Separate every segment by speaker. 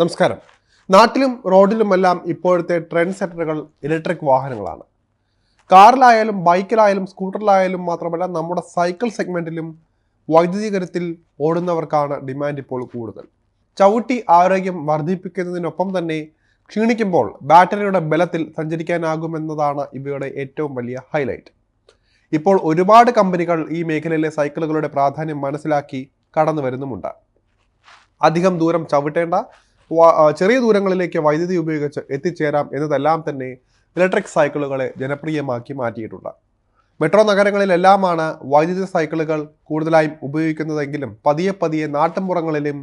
Speaker 1: നമസ്കാരം. നാട്ടിലും റോഡിലുമെല്ലാം ഇപ്പോഴത്തെ ട്രെൻഡ് സെറ്ററുകൾ ഇലക്ട്രിക് വാഹനങ്ങളാണ്. കാറിലായാലും ബൈക്കിലായാലും സ്കൂട്ടറിലായാലും മാത്രമല്ല നമ്മുടെ സൈക്കിൾ സെഗ്മെന്റിലും വൈദ്യുതീകരത്തിൽ ഓടുന്നവർക്കാണ് ഡിമാൻഡ് ഇപ്പോൾ കൂടുതൽ. ചവിട്ടി ആരോഗ്യം വർദ്ധിപ്പിക്കുന്നതിനൊപ്പം തന്നെ ക്ഷീണിക്കുമ്പോൾ ബാറ്ററിയുടെ ബലത്തിൽ സഞ്ചരിക്കാനാകുമെന്നതാണ് ഇവയുടെ ഏറ്റവും വലിയ ഹൈലൈറ്റ് ഇപ്പോൾ ഒരുപാട് കമ്പനികൾ ഈ മേഖലയിലെ സൈക്കിളുകളുടെ പ്രാധാന്യം മനസ്സിലാക്കി കടന്നു വരുന്നുമുണ്ട് അധികം ദൂരം ചവിട്ടേണ്ട ചെറിയ ദൂരങ്ങളിലേക്ക് വൈദ്യുതി ഉപയോഗിച്ച് എത്തിച്ചേരാം എന്നതെല്ലാം തന്നെ ഇലക്ട്രിക് സൈക്കിളുകളെ ജനപ്രിയമാക്കി മാറ്റിയിട്ടുണ്ട്. മെട്രോ നഗരങ്ങളിലെല്ലാമാണ് വൈദ്യുതി സൈക്കിളുകൾ കൂടുതലായും ഉപയോഗിക്കുന്നതെങ്കിലും പതിയെ പതിയെ നാട്ടിൻപുറങ്ങളിലും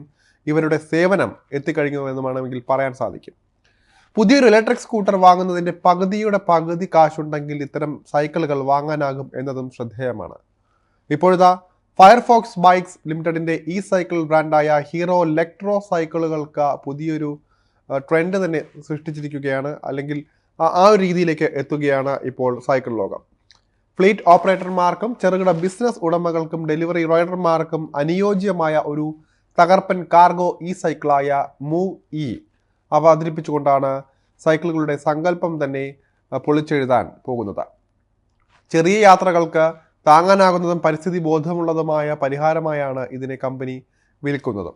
Speaker 1: ഇവരുടെ സേവനം എത്തിക്കഴിഞ്ഞു എന്ന് വേണമെങ്കിൽ പറയാൻ സാധിക്കും. പുതിയൊരു ഇലക്ട്രിക് സ്കൂട്ടർ വാങ്ങുന്നതിന്റെ പകുതിയുടെ പകുതി കാശുണ്ടെങ്കിൽ ഇത്തരം സൈക്കിളുകൾ വാങ്ങാനാകും എന്നതും ശ്രദ്ധേയമാണ്. ഇപ്പോഴിതാ ഫയർഫോക്സ് ബൈക്സ് ലിമിറ്റഡിന്റെ ഇ സൈക്കിൾ ബ്രാൻഡായ ഹീറോ ഇലക്ട്രോ സൈക്കിളുകൾക്ക് പുതിയൊരു ട്രെൻഡ് തന്നെ സൃഷ്ടിച്ചിരിക്കുകയാണ്. അല്ലെങ്കിൽ ആ- ഒരു രീതിയിലേക്ക് എത്തുകയാണ് ഇപ്പോൾ സൈക്കിൾ ലോകം. ഫ്ലീറ്റ് ഓപ്പറേറ്റർമാർക്കും ചെറുകിട ബിസിനസ് ഉടമകൾക്കും ഡെലിവറി റൈഡർമാർക്കും അനുയോജ്യമായ ഒരു തകർപ്പൻ കാർഗോ ഇ സൈക്കിളായ മൂവ് ഇ. അവതരിപ്പിച്ചുകൊണ്ടാണ് സൈക്കിളുകളുടെ സങ്കല്പം തന്നെ പൊളിച്ചെഴുതാൻ പോകുന്നത്. ചെറിയ യാത്രകൾക്ക് താങ്ങാനാകുന്നതും പരിസ്ഥിതി ബോധമുള്ളതുമായ പരിഹാരമായാണ് ഇതിനെ കമ്പനി വിൽക്കുന്നത്.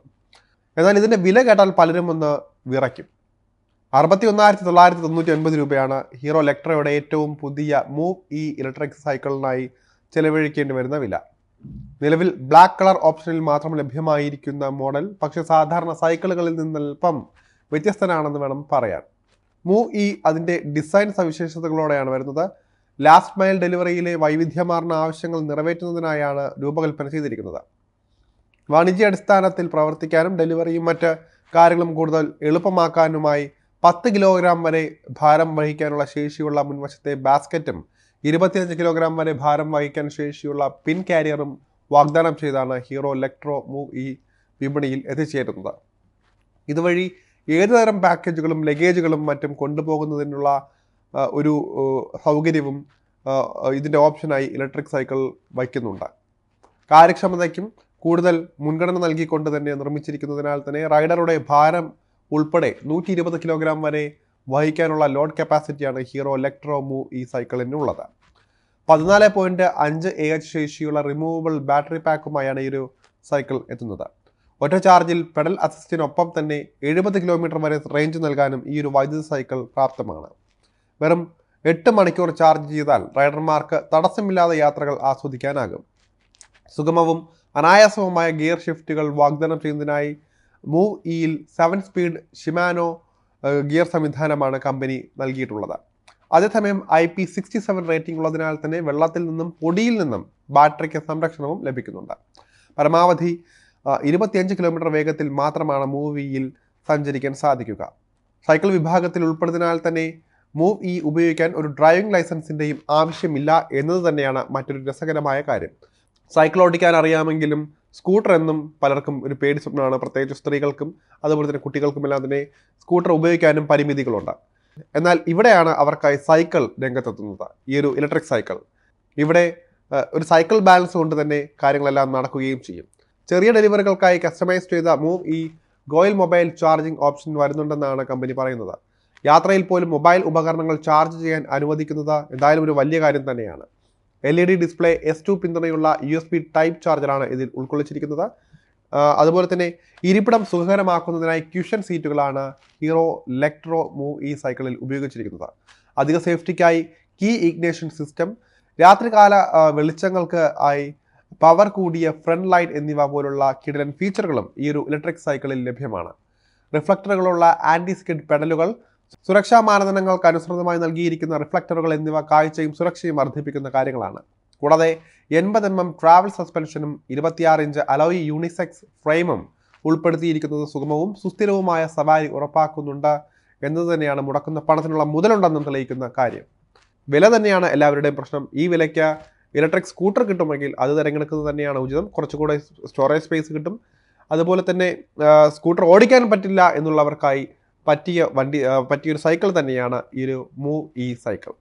Speaker 1: എന്നാൽ ഇതിന്റെ വില കേട്ടാൽ പലരും ഒന്ന് വിറയ്ക്കും. അറുപത്തി ഒന്നായിരത്തി തൊള്ളായിരത്തി തൊണ്ണൂറ്റി ഒൻപത് രൂപയാണ് ഹീറോ ഇലക്ട്രയുടെ ഏറ്റവും പുതിയ മൂവ് ഇ ഇലക്ട്രിക് സൈക്കിളിനായി ചെലവഴിക്കേണ്ടി വരുന്ന വില. നിലവിൽ ബ്ലാക്ക് കളർ ഓപ്ഷനിൽ മാത്രം ലഭ്യമായിരിക്കുന്ന മോഡൽ പക്ഷേ സാധാരണ സൈക്കിളുകളിൽ നിന്നൽപ്പം വ്യത്യസ്തനാണെന്ന് വേണം പറയാൻ. മൂവ് ഇ അതിന്റെ ഡിസൈൻ സവിശേഷതകളോടെയാണ് വരുന്നത്. ലാസ്റ്റ് മൈൽ ഡെലിവറിയിലെ വൈവിധ്യമാർന്ന ആവശ്യങ്ങൾ നിറവേറ്റുന്നതിനായാണ് രൂപകൽപ്പന ചെയ്തിരിക്കുന്നത്. വാണിജ്യ അടിസ്ഥാനത്തിൽ പ്രവർത്തിക്കാനും ഡെലിവറിയും മറ്റ് കാര്യങ്ങളും കൂടുതൽ എളുപ്പമാക്കാനുമായി പത്ത് കിലോഗ്രാം വരെ ഭാരം വഹിക്കാനുള്ള ശേഷിയുള്ള മുൻവശത്തെ ബാസ്ക്കറ്റും ഇരുപത്തിയഞ്ച് കിലോഗ്രാം വരെ ഭാരം വഹിക്കാൻ ശേഷിയുള്ള പിൻ കാരിയറും വാഗ്ദാനം ചെയ്താണ് ഹീറോ ഇലക്ട്രോ മൂവ് ഈ വിപണിയിൽ എത്തിച്ചേരുന്നത്. ഇതുവഴി ഏതുതരം പാക്കേജുകളും ലഗേജുകളും മറ്റും കൊണ്ടുപോകുന്നതിനുള്ള ഒരു സൗകര്യവും ഇതിന്റെ ഓപ്ഷനായി ഇലക്ട്രിക് സൈക്കിൾ വയ്ക്കുന്നുണ്ട്. കാര്യക്ഷമതയ്ക്കും കൂടുതൽ മുൻഗണന നൽകിക്കൊണ്ട് തന്നെ നിർമ്മിച്ചിരിക്കുന്നതിനാൽ തന്നെ റൈഡറുടെ ഭാരം ഉൾപ്പെടെ നൂറ്റി ഇരുപത് കിലോഗ്രാം വരെ വഹിക്കാനുള്ള ലോഡ് കപ്പാസിറ്റിയാണ് ഹീറോ ഇലക്ട്രോ മൂ ഈ സൈക്കിളിനുള്ളത്. പതിനാല് പോയിന്റ് അഞ്ച് എ എച്ച് ശേഷിയുള്ള റിമൂവബിൾ ബാറ്ററി പാക്കുമായാണ് ഈ ഒരു സൈക്കിൾ എത്തുന്നത്. ഒറ്റ ചാർജിൽ പെഡൽ അസിസ്റ്റിനൊപ്പം തന്നെ എഴുപത് കിലോമീറ്റർ വരെ റേഞ്ച് നൽകാനും ഈ ഒരു വൈദ്യുതി സൈക്കിൾ പ്രാപ്തമാണ്. വെറും എട്ട് മണിക്കൂർ ചാർജ് ചെയ്താൽ റൈഡർമാർക്ക് തടസ്സമില്ലാതെ യാത്രകൾ ആസ്വദിക്കാനാകും. സുഗമവും അനായാസവുമായ ഗിയർ ഷിഫ്റ്റുകൾ വാഗ്ദാനം ചെയ്യുന്നതിനായി മൂവ് ഇയിൽ സെവൻ സ്പീഡ് ഷിമാനോ ഗിയർ സംവിധാനമാണ് കമ്പനി നൽകിയിട്ടുള്ളത്. അതേസമയം I P sixty seven rating ഉള്ളതിനാൽ തന്നെ വെള്ളത്തിൽ നിന്നും പൊടിയിൽ നിന്നും ബാറ്ററിക്ക് സംരക്ഷണവും ലഭിക്കുന്നുണ്ട്. പരമാവധി ഇരുപത്തിയഞ്ച് കിലോമീറ്റർ വേഗത്തിൽ മാത്രമാണ് മൂവിയിൽ സഞ്ചരിക്കാൻ സാധിക്കുക. സൈക്കിൾ വിഭാഗത്തിൽ ഉൾപ്പെടുന്നതിനാൽ തന്നെ മൂവ് ഇ ഉപയോഗിക്കാൻ ഒരു ഡ്രൈവിംഗ് ലൈസൻസിന്റെയും ആവശ്യമില്ല എന്നത് തന്നെയാണ് മറ്റൊരു രസകരമായ കാര്യം. സൈക്കിൾ ഓടിക്കാൻ അറിയാമെങ്കിലും സ്കൂട്ടർ എന്നും പലർക്കും ഒരു പേടി സ്വപ്നമാണ്. പ്രത്യേകിച്ച് സ്ത്രീകൾക്കും അതുപോലെ തന്നെ കുട്ടികൾക്കും എല്ലാം തന്നെ സ്കൂട്ടർ ഉപയോഗിക്കാനും പരിമിതികളുണ്ട്. എന്നാൽ ഇവിടെയാണ് അവർക്കായി സൈക്കിൾ രംഗത്തെത്തുന്നത്. ഈ ഒരു ഇലക്ട്രിക് സൈക്കിൾ ഇവിടെ ഒരു സൈക്കിൾ ബാലൻസ് കൊണ്ട് തന്നെ കാര്യങ്ങളെല്ലാം നടക്കുകയും ചെയ്യും. ചെറിയ ഡെലിവറികൾക്കായി കസ്റ്റമൈസ് ചെയ്ത മൂവ് ഈ ഗോയിൽ മൊബൈൽ ചാർജിംഗ് ഓപ്ഷൻ വരുന്നുണ്ടെന്നാണ് കമ്പനി പറയുന്നത്. യാത്രയിൽ പോലും മൊബൈൽ ഉപകരണങ്ങൾ ചാർജ് ചെയ്യാൻ അനുവദിക്കുന്നത് എന്തായാലും ഒരു വലിയ കാര്യം തന്നെയാണ്. L E D display S to പിന്തുണയുള്ള യു എസ് ബി ടൈപ്പ് ചാർജറാണ് ഇതിൽ ഉൾക്കൊള്ളിച്ചിരിക്കുന്നത്. അതുപോലെ തന്നെ ഇരിപ്പിടം സുഖകരമാക്കുന്നതിനായി ക്യൂഷൻ സീറ്റുകളാണ് ഹീറോ ലെക്ട്രോ മൂവ് ഈ സൈക്കിളിൽ ഉപയോഗിച്ചിരിക്കുന്നത്. അധിക സേഫ്റ്റിക്കായി കീ ഇഗ്നേഷൻ സിസ്റ്റം രാത്രികാല വെളിച്ചങ്ങൾക്ക് ആയി പവർ കൂടിയ ഫ്രണ്ട് ലൈറ്റ് എന്നിവ പോലുള്ള കിടലൻ ഫീച്ചറുകളും ഈ ഒരു ഇലക്ട്രിക് സൈക്കിളിൽ ലഭ്യമാണ്. റിഫ്ലക്ടറുകളുള്ള ആന്റി സ്കിഡ് പെഡലുകൾ സുരക്ഷാ മാനദണ്ഡങ്ങൾക്ക് അനുസൃതമായി നൽകിയിരിക്കുന്ന റിഫ്ലക്ടറുകൾ എന്നിവ കാഴ്ചയും സുരക്ഷയും വർദ്ധിപ്പിക്കുന്ന കാര്യങ്ങളാണ്. കൂടാതെ എൺപത് എം എം ട്രാവൽ സസ്പെൻഷനും ഇരുപത്തിയാറ് ഇഞ്ച് അലോയി യൂണിസെക്സ് ഫ്രെയിമും ഉൾപ്പെടുത്തിയിരിക്കുന്നത് സുഗമവും സുസ്ഥിരവുമായ സവാരി ഉറപ്പാക്കുന്നുണ്ട് എന്നത് തന്നെയാണ് മുടക്കുന്ന പണത്തിനുള്ള മുതലുണ്ടെന്നും തെളിയിക്കുന്ന കാര്യം. വില തന്നെയാണ് എല്ലാവരുടെയും പ്രശ്നം. ഈ വിലയ്ക്ക് ഇലക്ട്രിക് സ്കൂട്ടർ കിട്ടുമെങ്കിൽ അത് തിരഞ്ഞെടുക്കുന്നത് തന്നെയാണ് ഉചിതം. കുറച്ചുകൂടെ സ്റ്റോറേജ് സ്പേസ് കിട്ടും. അതുപോലെ തന്നെ സ്കൂട്ടർ ഓടിക്കാൻ പറ്റില്ല എന്നുള്ളവർക്കായി പറ്റിയ വണ്ടി പറ്റിയൊരു സൈക്കിൾ തന്നെയാണ് ഈ ഒരു മൂവ് ഈ സൈക്കിൾ.